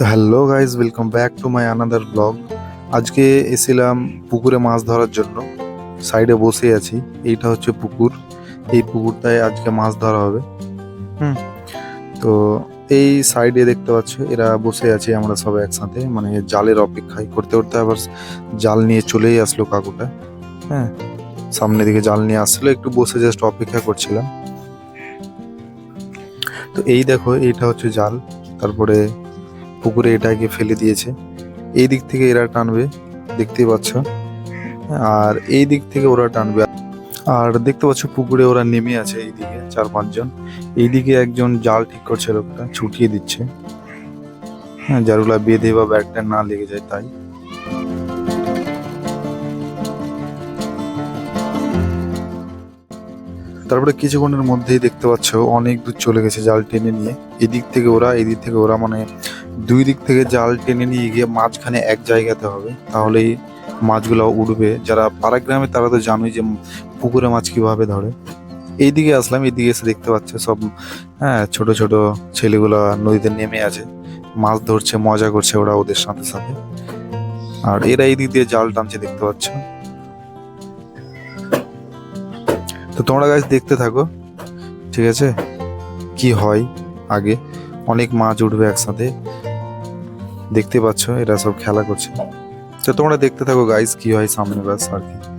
Hello guys welcome back to my another vlog আজকে এসেছিলাম পুকুরে মাছ ধরার জন্য। সাইডে বসে আছি, এইটা হচ্ছে পুকুর। এই পুকুরটায় আজকে মাছ ধরা হবে। হুম। তো এই সাইডে দেখতে পাচ্ছ, এরা বসে আছে আমরা সবাই একসাথে। মানে জালের অপেক্ষায় করতে করতে আবার জাল নিয়ে চলেই আসলো কাকুটা। হ্যাঁ। সামনের দিকে জাল নিয়ে আসছিল একটু বসে জাস্ট অপেক্ষা করছিলাম। তো এই দেখো, এইটা হচ্ছে জাল। তারপরে পুকুরে এটাকে ফেলে দিয়েছে। এই দিক থেকে এরা টানবে, দেখতেই পাচ্ছ। আর এই দিক থেকে ওরা টানবে। আর দেখতে পাচ্ছ পুকুরে ওরা নেমে আছে এইদিকে চার পাঁচজন। এইদিকে একজন জাল ঠিক করছে লোকটা, ছুটিয়ে দিচ্ছে। হ্যাঁ যারগুলা বেঁধে বা ব্যাগটা না লেগে যায় তাই। তারপরে কিছুক্ষণের মধ্যেই দেখতে পাচ্ছ অনেক দূর চলে গেছে জাল টেনে নিয়ে। এদিক থেকে ওরা, এদিক থেকে ওরা মানে দুই দিক থেকে জাল টেনে নিয়ে গিয়ে মাঝখানে এক জায়গাতে হবে, তাহলেই মাছগুলো উঠবে। যারা পাড়া গ্রামে, তারা তো জানোই যে পুকুরে মাছ কীভাবে ধরে। এইদিকে আসলাম, এইদিকে এসে দেখতে পাচ্ছে সব হ্যাঁ ছোট ছোট ছেলেগুলো নদীতে নেমে আছে। মাছ ধরছে, মজা করছে ওরা ওদের সাথে সাথে। আর এরা এই দিক দিয়ে জাল টানছে, দেখতে পাচ্ছ? তো তোমরা গাছ দেখতে থাকো, ঠিক আছে? কি হয় আগে? অনেক মাছ উঠবে একসাথে। দেখতে পাচ্ছ, এরা সব খেলা করছে। তো তোমরা দেখতে থাকো গাইস কি হয় সামনে বাস আর কি।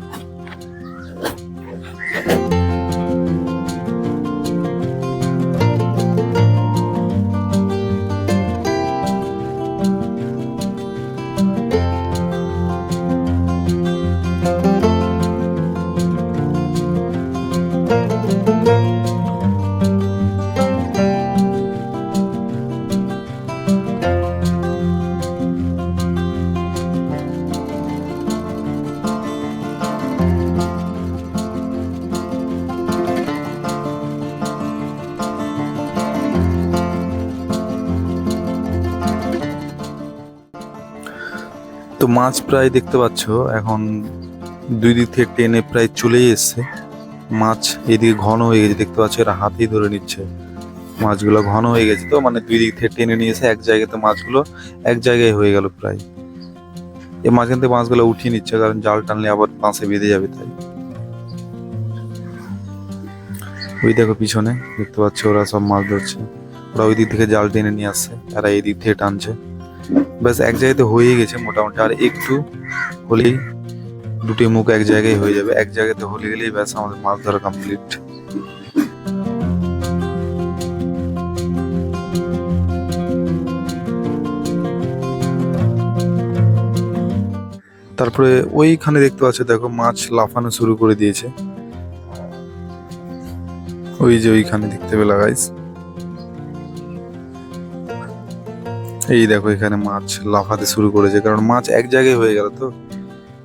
তো মাছ প্রায় দেখতে পাচ্ছ, এখন দুই দিক থেকে টেনে প্রায় চলেই এসছে। মাছ এদিকে ঘন হয়ে গেছে, দেখতে পাচ্ছ এরা হাতেই ধরে নিচ্ছে। মাছগুলো ঘন হয়ে গেছে তো মানে দুই দিক থেকে টেনে নিয়ে এসে এক জায়গাতে মাছগুলো এক জায়গায় হয়ে গেল প্রায়। এই মাঝখান থেকে মাছগুলো উঠিয়ে নিচ্ছে, কারণ জাল টানলে আবার বাঁশে বেঁধে যাবে তাই। ওই দেখো পিছনে, দেখতে পাচ্ছ ওরা সব মাছ ধরছে। ওরা ওই দিক থেকে জাল টেনে নিয়ে আসছে, এরা এই দিক থেকে টানছে। ব্যাস, এক জায়গাতে হয়ে গেছে মোটামুটি। আর একটু হলেই দুটি মুখ এক জায়গায় হয়ে যাবে। এক জায়গাতে হলে গেলেই ব্যাস আমাদের মাছ ধরা কমপ্লিট তারপরে ওইখানে দেখতে পাচ্ছ, দেখো মাছ লাফানো শুরু করে দিয়েছে। ওই যে ওইখানে দেখতে পেলা গাইস এই দেখো এখানে মাছ লাফাতে শুরু করেছে, কারণ মাছ এক জায়গায় হয়ে গেল তো।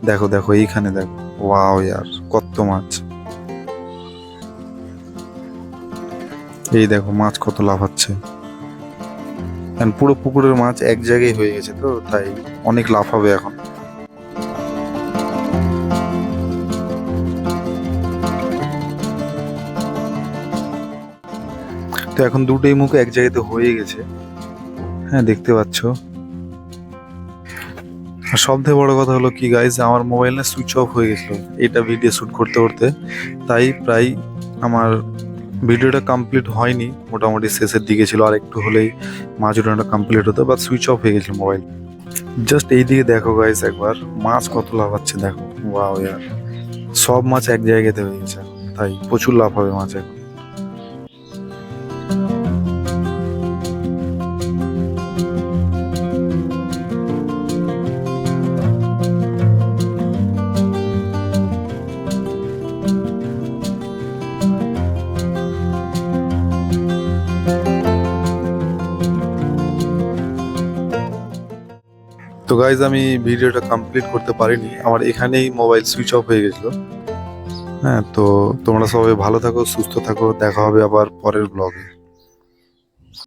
দেখো দেখো, এইখানে দেখো। ওয়াও ইয়ার, কত মাছ। এই দেখো, মাছ কত লাফাচ্ছে। কারণ পুরো পুকুরের মাছ এক জায়গায় হয়ে গেছে তো, তাই অনেক লাফাবে এখন। তো এখন দুটোই মুখ এক জায়গাতে হয়ে গেছে। হ্যাঁ দেখতে পাচ্ছ। আর সব থেকে বড় কথা হলো কি গাইজ আমার মোবাইল না সুইচ অফ হয়ে গেছিল। এটা ভিডিও শ্যুট করতে করতে। তাই প্রায় আমার ভিডিওটা কমপ্লিট হয়নি। মোটামুটি শেষের দিকে ছিল, আর একটু হলেই মাছ উঠানোটা কমপ্লিট হতো বা সুইচ অফ হয়ে গেছিল মোবাইল জাস্ট এই দিকে দেখো গাইজ একবার। মাছ কত লাভ লাফাচ্ছে, দেখো। ওয়াও ইয়ার সব মাছ এক জায়গাতে হয়ে গেছে। তাই প্রচুর লাভ হবে মাছ এখন। তো গাইজ আমি ভিডিওটা কমপ্লিট করতে পারিনি। আমার এখানেই মোবাইল সুইচ অফ হয়ে গেছিল। হ্যাঁ তো তোমরা সবাই ভালো থাকো, সুস্থ থাকো। দেখা হবে আবার পরের ব্লগে